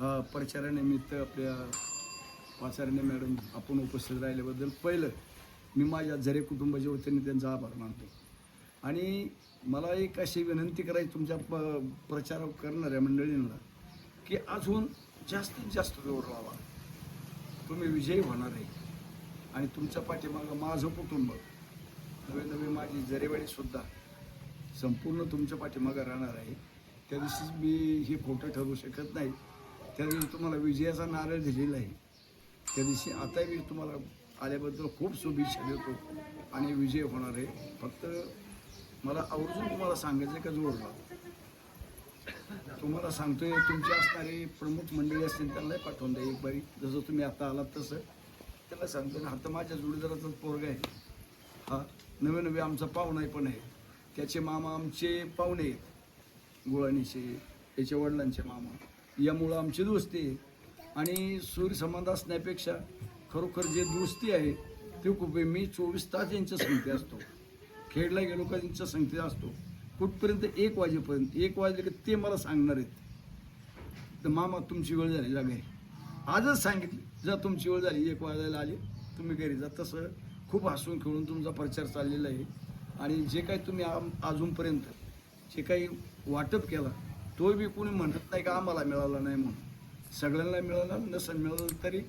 प्रचारानिमित्त आपल्या वाचारणे मॅडम आपण उपस्थित राहिल्याबद्दल पहिलं मी माझ्या झरे कुटुंबाच्या वतीने त्यांचा आभार मानतो. आणि मला एक अशी विनंती करायची तुमच्या प प्रचार करणाऱ्या मंडळींना की अजून जास्तीत जास्त जोर लावा. तुम्ही विजयी होणार आहे. आणि तुमच्या पाठीमागं माझं कुटुंब नवे नवे माझी जरेवाडीसुद्धा संपूर्ण तुमच्या पाठीमागं राहणार आहे. त्या दिवशीच मी हे खोटं ठरू शकत नाही. त्या दिवशी तुम्हाला विजयाचा नारळ दिलेला आहे. त्या दिवशी आताही मी तुम्हाला आल्याबद्दल खूप शुभेच्छा देतो आणि विजय होणार आहे. फक्त मला आवर्जून तुम्हाला सांगायचं आहे का जोडला तुम्हाला सांगतोय तुमचे असणारे प्रमुख मंडळी असतील त्यांनाही पाठवून द्या एक बारी. जसं तुम्ही आता आलात तसं. त्याला सांगतो ना आता माझ्या जोडीदाराचाच पोरगा आहे. हा नवे नवे आमचा पाहुणा पण आहे. त्याचे मामा आमचे पाहुणे आहेत. गुळाणीचे याच्या वडिलांचे मामा. यामुळं आमची दोस्ती आहे. आणि सूर्यसंबंध असण्यापेक्षा खरोखर जे दोस्ती आहे ते खूप आहे. मी चोवीस तास यांच्या संगती असतो. खेडला गेलो का त्यांच्या संगतीत असतो. कुठपर्यंत एक वाजेपर्यंत एक वाजले की ते मला सांगणार आहेत. तर मामा तुमची वेळ झाली जागे आजच सांगितली जर तुमची वेळ झाली. एक वाजायला आली. तुम्ही घरी जा. तसं खूप हसून खेळून तुमचा प्रचार चाललेला आहे. आणि जे काही तुम्ही आम अजूनपर्यंत जे काही वाटप केला तो बी कोणी म्हणत नाही का आम्हाला मिळाला नाही म्हणून. सगळ्यांना मिळाला नसेल मिळालं तरी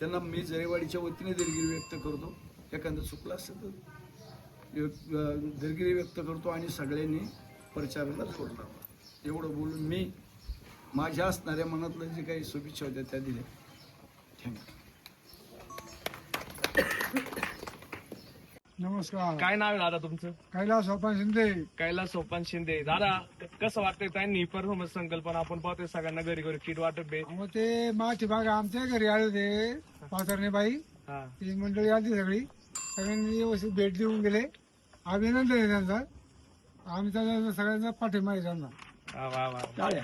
त्यांना मी जरेवाडीच्या वतीने दिलगिरी व्यक्त करतो. एखादं चुकलं असेल तर दिलगिरी व्यक्त करतो आणि सगळ्यांनी प्रचाराला सोडला एवढं बोलून मी माझ्या असणाऱ्या मनातलं जे काही शुभेच्छा होत्या त्या दिल्या. थँक्यू. नमस्कार. काय नाव आहे दादा तुमचं? कैलास सोपान शिंदे. कैलास सोपान शिंदे. दादा कसं वाटतंय त्यांनी परफॉर्मन्स संकल्पना? आपण पाहतोय सगळ्यांना घरी घरी किट वाटप आहे. मग ते माठी बाग आमच्या घरी आले होते पाथरणे बाई हा. ती मंडळी आली सगळी. सगळ्यांनी व्यवस्थित भेट देऊन गेले. अभिनंदन आहे त्यांचा. आम्ही त्यांना सगळ्यांचा पाठिंबा आहे त्यांना. वा वा वा. टाळ्या